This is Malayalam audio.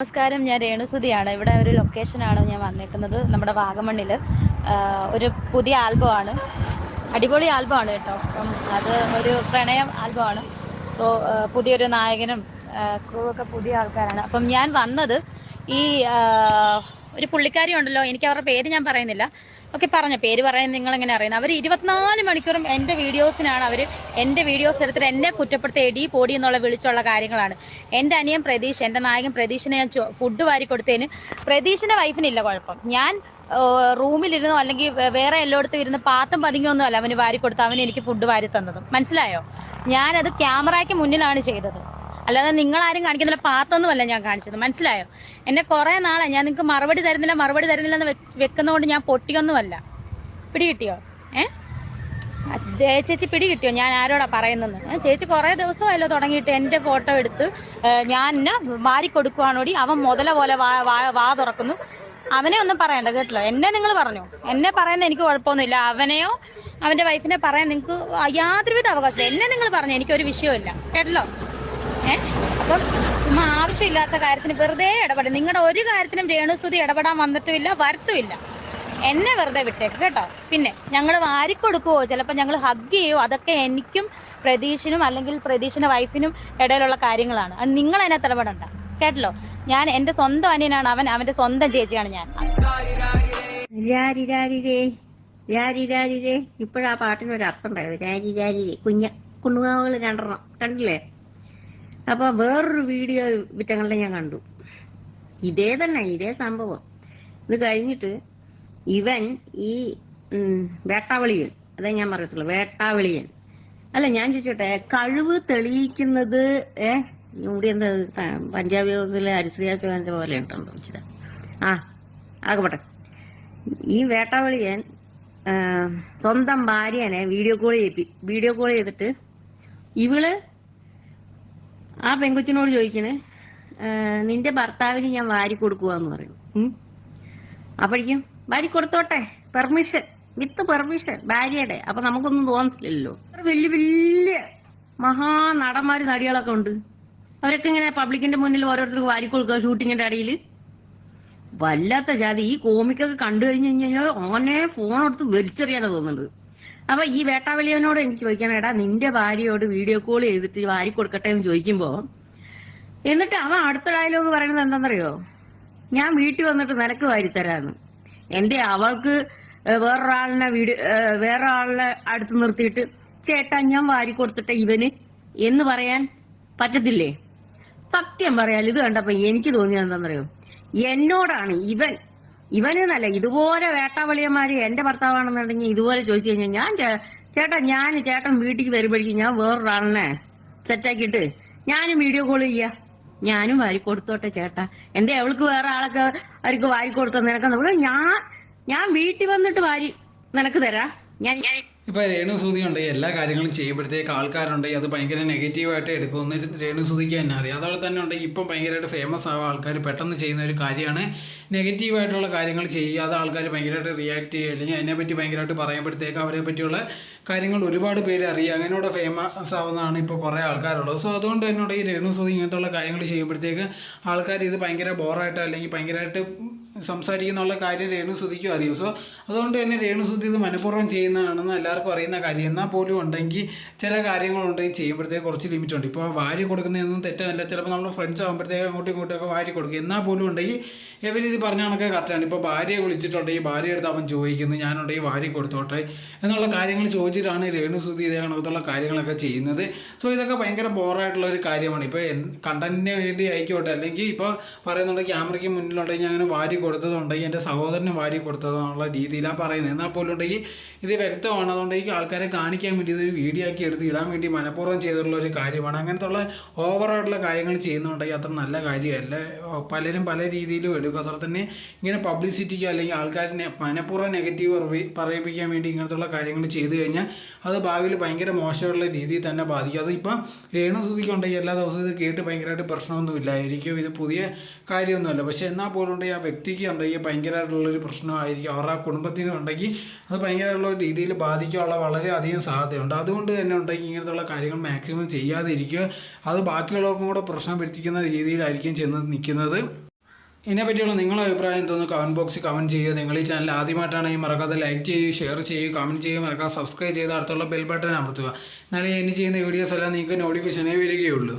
നമസ്കാരം ഞാൻ രേണുസുതിയാണ്. ഇവിടെ ഒരു ലൊക്കേഷനാണ് ഞാൻ വന്നേക്കുന്നത് നമ്മുടെ വാഗമണ്ണിൽ ഒരു പുതിയ ആൽബമാണ്. അടിപൊളി ആൽബമാണ് കേട്ടോ. അപ്പം അത് ഒരു പ്രണയം ആൽബമാണ്. സോ പുതിയൊരു നായകനും ക്രൂ ഒക്കെ പുതിയ ആൾക്കാരാണ്. അപ്പം ഞാൻ വന്നത് ഈ ഒരു പുള്ളിക്കാരി ഉണ്ടല്ലോ എനിക്ക് അവരുടെ പേര് ഞാൻ പറയുന്നില്ല. ഓക്കെ പറഞ്ഞു പേര് പറയാൻ നിങ്ങൾ എങ്ങനെ അറിയുന്നത് അവർ ഇരുപത്തിനാല് മണിക്കൂറും എന്റെ വീഡിയോസിനാണ് അവർ എന്റെ വീഡിയോസ് എടുത്തിട്ട് എന്നെ കുറ്റപ്പെടുത്തി എടി പൊടി എന്നുള്ള വിളിച്ചുള്ള കാര്യങ്ങളാണ്. എന്റെ അനിയൻ പ്രതീഷ് എന്റെ നായകൻ പ്രതീഷിനെ ഞാൻ ഫുഡ് വാരി കൊടുത്തതിന് പ്രതീഷിന്റെ വൈഫിനില്ല കുഴപ്പം. ഞാൻ റൂമിലിരുന്നോ അല്ലെങ്കിൽ വേറെ എല്ലായിടത്തും ഇരുന്ന് പാത്തം പതുങ്ങിയൊന്നും അല്ല അവന് വാരി കൊടുത്ത് അവന് എനിക്ക് ഫുഡ് വാരി തന്നതും. മനസ്സിലായോ? ഞാനത് ക്യാമറയ്ക്ക് മുന്നിലാണ് ചെയ്തത്. അല്ലാതെ നിങ്ങൾ ആരും കാണിക്കുന്നില്ല പാത്തൊന്നുമല്ല ഞാൻ കാണിച്ചത്. മനസ്സിലായോ? എന്നെ കുറേ നാളെ ഞാൻ നിങ്ങൾക്ക് മറുപടി തരുന്നില്ല മറുപടി തരുന്നില്ല എന്ന് വെക്കുന്നതുകൊണ്ട് ഞാൻ പൊട്ടിയൊന്നുമല്ല. പിടി കിട്ടിയോ ഏ ചേച്ചി പിടി കിട്ടിയോ ഞാൻ ആരോടാ പറയുന്നത് ചേച്ചി കുറേ ദിവസമല്ലോ തുടങ്ങിയിട്ട് എന്റെ ഫോട്ടോ എടുത്ത് ഞാൻ എന്നെ വാരി കൊടുക്കുവാണോടി? അവൻ മുതല പോലെ വാ വാ- തുറക്കുന്നു. അവനെ ഒന്നും പറയണ്ട കേട്ടല്ലോ? എന്നെ നിങ്ങൾ പറഞ്ഞു. എന്നെ പറയുന്ന എനിക്ക് കുഴപ്പമൊന്നുമില്ല. അവനെയോ അവന്റെ വൈഫിനെ പറയാൻ നിങ്ങൾക്ക് യാതൊരുവിധ അവകാശമില്ല. എന്നെ നിങ്ങൾ പറഞ്ഞു എനിക്കൊരു വിഷയമില്ല കേട്ടല്ലോ? അപ്പം ചുമ്മാ ആവശ്യമില്ലാത്ത കാര്യത്തിന് വെറുതെ ഇടപെടും നിങ്ങളുടെ ഒരു കാര്യത്തിനും രേണുസുതി ഇടപെടാൻ വന്നിട്ടുമില്ല വരത്തുമില്ല. എന്നെ വെറുതെ വിട്ടേക്ക് കേട്ടോ. പിന്നെ ഞങ്ങൾ വാരിക്കൊടുക്കുവോ? ചിലപ്പോൾ ഞങ്ങൾ ഹഗ് ചെയ്യുവോ അതൊക്കെ എനിക്കും പ്രതീഷിനും അല്ലെങ്കിൽ പ്രതീഷിന്റെ വൈഫിനും ഇടയിലുള്ള കാര്യങ്ങളാണ്. അത് നിങ്ങൾ എന്നെ തലപെടണ്ട കേട്ടല്ലോ? ഞാൻ എന്റെ സ്വന്തം അനിയനാണ്. അവൻ അവന്റെ സ്വന്തം ചേച്ചിയാണ് ഞാൻ. ഇപ്പോഴാ പാട്ടിന് ഒരു അർത്ഥം കുഞ്ഞ കുണ്ണുകാവുകൾ രണ്ടെണ്ണം. കണ്ടില്ലേ? അപ്പൊ വേറൊരു വീഡിയോ വിറ്റങ്ങളുടെ ഞാൻ കണ്ടു. ഇതേ തന്നെ ഇതേ സംഭവം. ഇത് കഴിഞ്ഞിട്ട് ഇവൻ ഈ വേട്ടാവളിയൻ അതേ ഞാൻ പറയത്തുള്ളൂ വേട്ടാവളിയൻ. അല്ല ഞാൻ ചോദിച്ചോട്ടെ കഴിവ് തെളിയിക്കുന്നത് ഏ ഇവിടെ എന്താ പഞ്ചാബ് ഹൗസിലെ ഹരിശ്രീയാച്ചവന്റെ പോലെ ഉണ്ടോ ചിത ആ ആകപ്പെട്ടെ. ഈ വേട്ടാവളിയൻ സ്വന്തം ഭാര്യനെ വീഡിയോ കോൾ ചെയ്യിപ്പി വീഡിയോ കോൾ ചെയ്തിട്ട് ഇവൾ ആ പെങ്കൊച്ചിനോട് ചോദിക്കണേ നിന്റെ ഭർത്താവിന് ഞാൻ വാരി കൊടുക്കുവാന്ന് പറയും. അപ്പോഴേക്കും വാരി കൊടുത്തോട്ടെ പെർമിഷൻ വിത്ത് പെർമിഷൻ ഭാര്യയുടെ അപ്പൊ നമുക്കൊന്നും തോന്നത്തില്ലല്ലോ. അത്ര വലിയ വലിയ മഹാനടന്മാര് നടികളൊക്കെ ഉണ്ട്. അവരൊക്കെ ഇങ്ങനെ പബ്ലിക്കിന്റെ മുന്നിൽ ഓരോരുത്തർക്ക് വാരി കൊടുക്കുക ഷൂട്ടിങ്ങിന്റെ ഇടയിൽ വല്ലാത്ത ജാതി. ഈ കോമിക്കൊക്കെ കണ്ടു കഴിഞ്ഞു കഴിഞ്ഞാൽ ഓനെ ഫോൺ എടുത്ത് വലിച്ചെറിയാനാണ് തോന്നുന്നുണ്ട് അപ്പൊ ഈ വേട്ടാവലിയനോട് എനിക്ക് ചോദിക്കാൻ എടാ നിന്റെ ഭാര്യയോട് വീഡിയോ കോൾ ചെയ്തിട്ട് വാരി കൊടുക്കട്ടെ എന്ന് ചോദിക്കുമ്പോ എന്നിട്ട് അവൻ അടുത്ത ഡയലോഗ് പറയുന്നത് എന്താണെന്നറിയോ? ഞാൻ വീട്ടിൽ വന്നിട്ട് നിനക്ക് വാരിത്തരാന്ന് എന്റെ അവൾക്ക് വേറൊരാളിനെ വീഡിയോ വേറൊരാളിനെ അടുത്ത് നിർത്തിയിട്ട് ചേട്ടാ ഞാൻ വാരി കൊടുത്തിട്ട ഇവന് എന്ന് പറയാൻ പറ്റത്തില്ലേ? സത്യം പറയാൽ ഇത് കണ്ടപ്പോ എനിക്ക് തോന്നിയത് എന്താണെന്നറിയോ? എന്നോടാണ് ഇവൻ ഇവനെന്നല്ല ഇതുപോലെ വേട്ടാവളിയന്മാര് എന്റെ ഭർത്താവാണെന്നുണ്ടെങ്കിൽ ഇതുപോലെ ചോദിച്ചു കഴിഞ്ഞാൽ ഞാൻ ചേട്ടാ ഞാൻ ചേട്ടൻ വീട്ടിൽ വരുമ്പോഴേക്കും ഞാൻ വേറൊരാളിനെ സെറ്റാക്കിയിട്ട് ഞാനും വീഡിയോ കോൾ ചെയ്യാ. ഞാനും വാരി കൊടുത്തോട്ടെ ചേട്ടാ. എന്റെ അവൾക്ക് വേറെ ആളൊക്കെ അവർക്ക് വാരി കൊടുത്ത നിനക്ക് ഞാൻ ഞാൻ വീട്ടിൽ വന്നിട്ട് വാരി നിനക്ക് തരാം. ഞാൻ ഞാൻ ഇപ്പൊ രേണുസൂതി ഉണ്ട് എല്ലാ കാര്യങ്ങളും ചെയ്യുമ്പോഴത്തേക്ക് ആൾക്കാരുണ്ടെങ്കിൽ അത് ഭയങ്കര നെഗറ്റീവായിട്ട് എടുക്കുമെന്ന് രേണുസൂതിക്ക് തന്നെ അറിയാം. അതോടെ തന്നെ ഉണ്ടെങ്കിൽ ഇപ്പം ഭയങ്കരമായിട്ട് ഫേമസ് ആവുക ആൾക്കാർ പെട്ടെന്ന് ചെയ്യുന്ന ഒരു കാര്യമാണ്. നെഗറ്റീവായിട്ടുള്ള കാര്യങ്ങൾ ചെയ്യുക അത് ആൾക്കാർ ഭയങ്കരമായിട്ട് റിയാക്ട് ചെയ്യുക അല്ലെങ്കിൽ അതിനെപ്പറ്റി ഭയങ്കരമായിട്ട് പറയുമ്പോഴത്തേക്ക് അവരെ പറ്റിയുള്ള കാര്യങ്ങൾ ഒരുപാട് പേര് അറിയുക. അങ്ങനെയുള്ള ഫേമസ് ആവുന്നതാണ് ഇപ്പോൾ കുറേ ആൾക്കാരുള്ളത്. സോ അതുകൊണ്ട് തന്നെ ഉണ്ടെങ്കിൽ രേണുസൂതി ഇങ്ങനത്തുള്ള കാര്യങ്ങൾ ചെയ്യുമ്പോഴത്തേക്ക് ആൾക്കാർ ഇത് ഭയങ്കര ബോറായിട്ട് അല്ലെങ്കിൽ ഭയങ്കരമായിട്ട് സംസാരിക്കുന്നുള്ള കാര്യം രേണുസുതിക്കും അറിയും. സോ അതുകൊണ്ട് തന്നെ രേണുസുതി ഇത് മനഃപൂർവം ചെയ്യുന്നതാണെന്ന് എല്ലാവർക്കും അറിയുന്ന കാര്യം. എന്നാൽ പോലും ഉണ്ടെങ്കിൽ ചില കാര്യങ്ങളുണ്ടെങ്കിൽ ചെയ്യുമ്പോഴത്തേക്ക് കുറച്ച് ലിമിറ്റ് ഉണ്ട്. ഇപ്പോൾ വാരി കൊടുക്കുന്നതൊന്നും തെറ്റല്ല ചിലപ്പോൾ നമ്മൾ ഫ്രണ്ട്സ് ആകുമ്പോഴത്തേക്ക് അങ്ങോട്ടും ഇങ്ങോട്ടും ഒക്കെ വാരി കൊടുക്കും. എന്നാൽ പോലും ഉണ്ടെങ്കിൽ ഇവരിത് പറഞ്ഞ കണക്കെ കറക്റ്റാണ് ഇപ്പോൾ ഭാര്യയെ വിളിച്ചിട്ടുണ്ടെങ്കിൽ ഭാര്യ എടുത്ത് അവൻ ചോദിക്കുന്നു ഞാനുണ്ടെങ്കിൽ വാരി കൊടുത്തോട്ടെ എന്നുള്ള കാര്യങ്ങൾ ചോദിച്ചിട്ടാണ് രേണുസുതി ഇതേ കണക്കത്തുള്ള കാര്യങ്ങളൊക്കെ ചെയ്യുന്നത്. സോ ഇതൊക്കെ ഭയങ്കര ബോറായിട്ടുള്ള ഒരു കാര്യമാണ്. ഇപ്പോൾ കണ്ടന്റിന് വേണ്ടി ആയിക്കോട്ടെ. അല്ലെങ്കിൽ ഇപ്പോൾ പറയുന്നുണ്ടെങ്കിൽ ക്യാമറയ്ക്ക് മുന്നിലുണ്ടെങ്കിൽ അങ്ങനെ വാരി കൊടുത്തതുണ്ടെങ്കിൽ എന്റെ സഹോദരന് വാരി കൊടുത്തതാണുള്ള രീതിയിലാണ് പറയുന്നത്. എന്നാൽ പോലും ഉണ്ടെങ്കിൽ ഇത് വ്യക്തമാണ്. അതുകൊണ്ടെങ്കിൽ ആൾക്കാരെ കാണിക്കാൻ വേണ്ടി ഇതൊരു വീഡിയോ ആക്കി എടുത്ത് ഇടാൻ വേണ്ടി മനഃപൂർവം ചെയ്തിട്ടുള്ള ഒരു കാര്യമാണ്. അങ്ങനത്തെ ഉള്ള ഓവറായിട്ടുള്ള കാര്യങ്ങൾ ചെയ്യുന്നുണ്ടെങ്കിൽ അത്ര നല്ല കാര്യമല്ല. പലരും പല രീതിയിലും എടുക്കും. അതുപോലെ തന്നെ ഇങ്ങനെ പബ്ലിസിറ്റിക്ക് അല്ലെങ്കിൽ ആൾക്കാരിനെ മനഃപൂർവം നെഗറ്റീവ് പറയിപ്പിക്കാൻ വേണ്ടി ഇങ്ങനത്തുള്ള കാര്യങ്ങൾ ചെയ്തു കഴിഞ്ഞാൽ അത് ഭാവിയിൽ ഭയങ്കര മോശമുള്ള രീതിയിൽ തന്നെ ബാധിക്കും. അതിപ്പം രേണു സുതിക്കുണ്ടെങ്കിൽ എല്ലാ ദിവസവും ഇത് കേട്ട് ഭയങ്കരമായിട്ട് പ്രശ്നമൊന്നുമില്ലായിരിക്കും. ഇത് പുതിയ കാര്യമൊന്നുമല്ല. പക്ഷേ എന്നാൽ പോലും ആ വ്യക്തിക്ക് ഉണ്ടെങ്കിൽ ഭയങ്കരമായിട്ടുള്ളൊരു പ്രശ്നമായിരിക്കും. അവരുടെ കുടുംബത്തിന് ഉണ്ടെങ്കിൽ അത് ഭയങ്കരമായിട്ടുള്ള രീതിയിൽ ബാധിക്കാനുള്ള വളരെ അധികം സാധ്യതയുണ്ട്. അതുകൊണ്ട് തന്നെ ഉണ്ടെങ്കിൽ ഇങ്ങനത്തുള്ള കാര്യങ്ങൾ മാക്സിമം ചെയ്യാതിരിക്കുക. അത് ബാക്കിയുള്ളവർക്കും കൂടെ പ്രശ്നം വരുത്തിക്കുന്ന രീതിയിലായിരിക്കും ചെന്ന് നിൽക്കുന്നത്. ഇതിനെപ്പറ്റിയുള്ള നിങ്ങളുടെ അഭിപ്രായം എന്തോന്ന് കമന്റ് ബോക്സിൽ കമന്റ് ചെയ്യുക. നിങ്ങൾ ഈ ചാനൽ ആദ്യമായിട്ടാണെങ്കിൽ മറക്കാതെ ലൈക്ക് ചെയ്യുക ഷെയർ ചെയ്യുക കമന്റ് ചെയ്യുക. മറക്കാതെ സബ്സ്ക്രൈബ് ചെയ്ത് അടുത്തുള്ള ബെൽ ബട്ടൺ അമർത്തുക. എന്നാലേ ഇനി ചെയ്യുന്ന വീഡിയോസ് എല്ലാം നിങ്ങൾക്ക് നോട്ടിഫിക്കേഷനേ വരികയുള്ളൂ.